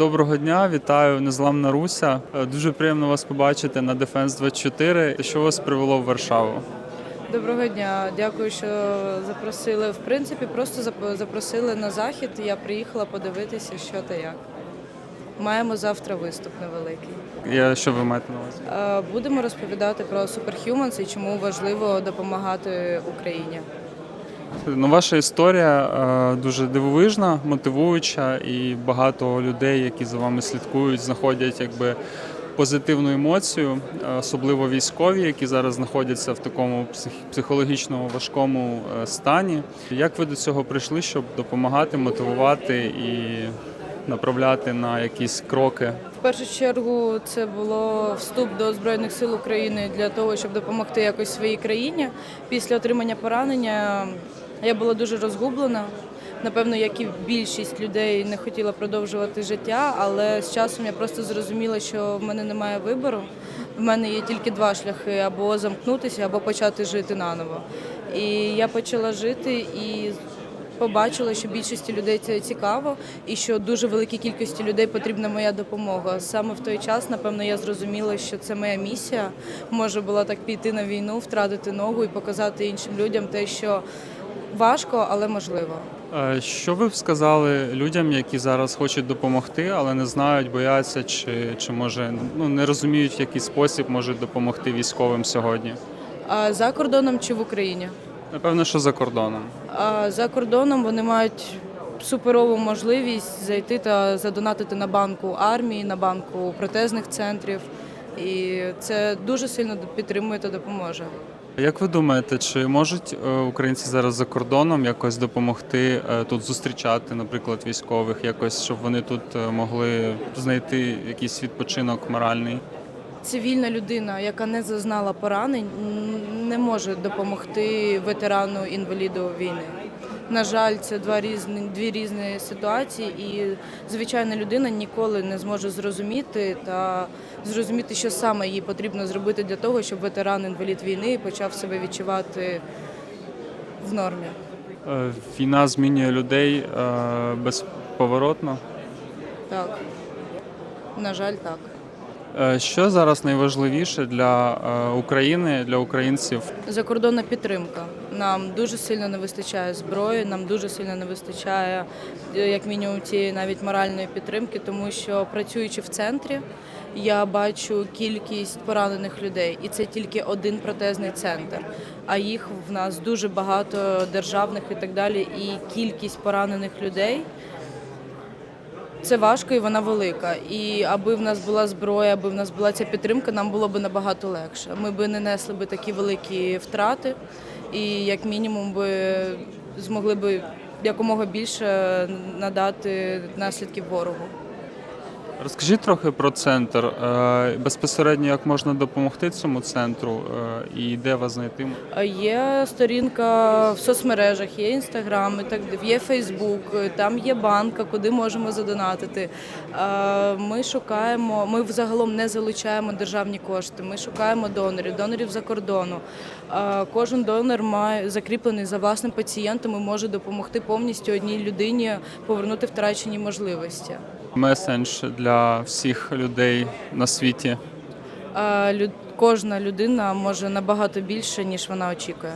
Доброго дня, вітаю, незламна Руся. Е, Дуже приємно вас побачити на Defense 24. Що вас привело в Варшаву? Доброго дня, дякую, що запросили. В принципі, просто запросили на захід. Я приїхала подивитися, що та як. Маємо завтра виступ невеликий. Я що ви маєте на увазі? Е, Будемо розповідати про Superhumans і чому важливо допомагати Україні. Ну, ваша історія е, дуже дивовижна, мотивуюча, і багато людей, які за вами слідкують, знаходять якби позитивну емоцію, е, особливо військові, які зараз знаходяться в такому псих- психологічно важкому е, стані. Як ви до цього прийшли, щоб допомагати, мотивувати і направляти на якісь кроки? В першу чергу це було вступ до Збройних сил України для того, щоб допомогти якось своїй країні. Після отримання поранення я була дуже розгублена. Напевно, як і більшість людей не хотіла продовжувати життя, але з часом я просто зрозуміла, що в мене немає вибору. В мене є тільки два шляхи: або замкнутися, або почати жити наново. І я почала жити і побачила, що більшості людей це цікаво, і що дуже великій кількості людей потрібна моя допомога. Саме в той час, напевно, я зрозуміла, що це моя місія. Може була так піти на війну, втратити ногу і показати іншим людям те, що важко, але можливо. Е, Що ви б сказали людям, які зараз хочуть допомогти, але не знають, бояться чи, чи може ну не розуміють, в який спосіб можуть допомогти військовим сьогодні? За кордоном чи в Україні? Напевно, що за кордоном. А за кордоном вони мають суперову можливість зайти та задонатити на банку армії, на банку протезних центрів. І це дуже сильно підтримує та допоможе. Як ви думаєте, чи можуть е, українці зараз за кордоном якось допомогти е, тут зустрічати, наприклад, військових, якось щоб вони тут е, могли знайти якийсь відпочинок моральний? Цивільна людина, яка не зазнала поранень, не може допомогти ветерану інваліду війни. На жаль, це два різні дві різні ситуації, і звичайна людина ніколи не зможе зрозуміти та зрозуміти, що саме їй потрібно зробити для того, щоб ветеран інвалід війни почав себе відчувати в нормі. Е, Війна змінює людей е, безповоротно. Так, на жаль, так. Е, Що зараз найважливіше для е, України, для українців? Закордонна підтримка. Нам дуже сильно не вистачає зброї, нам дуже сильно не вистачає, е, як мінімум, цієї навіть моральної підтримки, тому що працюючи в центрі, я бачу кількість поранених людей, і це тільки один протезний центр. А їх в нас дуже багато державних і так далі. І кількість поранених людей це важко і вона велика. І аби в нас була зброя, аби в нас була ця підтримка, нам було б набагато легше. Ми б не несли б такі великі втрати, і як мінімум би змогли б якомога більше надати наслідків ворогу. Розкажіть трохи про центр. Е, Безпосередньо як можна допомогти цьому центру е, і де вас знайти? Є сторінка в соцмережах, є інстаграм, є Фейсбук, там є банка, куди можемо задонатити. Е, Ми шукаємо, ми взагалом не залучаємо державні кошти. Ми шукаємо донорів, донорів за кордону. Е, Кожен донор має закріплений за власним пацієнтом і може допомогти повністю одній людині повернути втрачені можливості. Месендж для всіх людей на світі. Е, Кожна людина може набагато більше, ніж вона очікує.